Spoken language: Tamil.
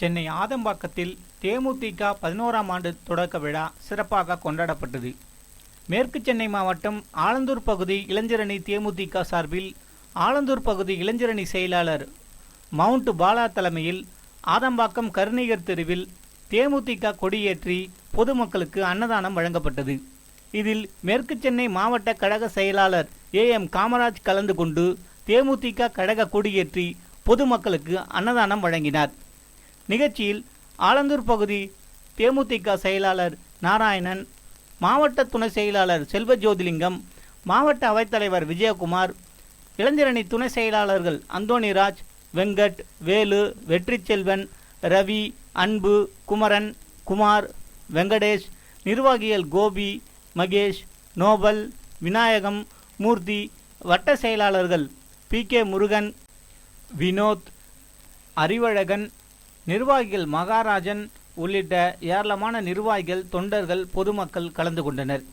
சென்னை ஆதம்பாக்கத்தில் தேமுதிக பதினோராம் ஆண்டு தொடக்க விழா சிறப்பாக கொண்டாடப்பட்டது. மேற்கு சென்னை மாவட்டம் ஆலந்தூர் பகுதி இளைஞரணி தேமுதிக சார்பில் ஆலந்தூர் பகுதி இளைஞரணி செயலாளர் மவுண்ட் பாலா தலைமையில் ஆதம்பாக்கம் கருணிகர் தெருவில் தேமுதிக கொடியேற்றி பொதுமக்களுக்கு அன்னதானம் வழங்கப்பட்டது. இதில் மேற்கு சென்னை மாவட்ட கழக செயலாளர் ஏ எம் காமராஜ் கலந்து கொண்டு தேமுதிக கழக கொடியேற்றி பொதுமக்களுக்கு அன்னதானம் வழங்கினார். நிகழ்ச்சியில் ஆலந்தூர் பகுதி தேமுதிக செயலாளர் நாராயணன் மாவட்ட துணை செயலாளர் செல்வ ஜோதிலிங்கம் மாவட்ட அவைத்தலைவர் விஜயகுமார் இளைஞரணி துணை செயலாளர்கள் அந்தோணிராஜ் வெங்கட் வேலு வெற்றிச்செல்வன் ரவி அன்பு குமரன் குமார் வெங்கடேஷ் நிர்வாகிகள் கோபி மகேஷ் நோபல் விநாயகம் மூர்த்தி வட்ட செயலாளர்கள் பி கே முருகன் வினோத் அறிவழகன் நிர்வாகிகள் மகாராஜன் உள்ளிட்ட ஏராளமான நிர்வாகிகள் தொண்டர்கள் பொதுமக்கள் கலந்து கொண்டனர்.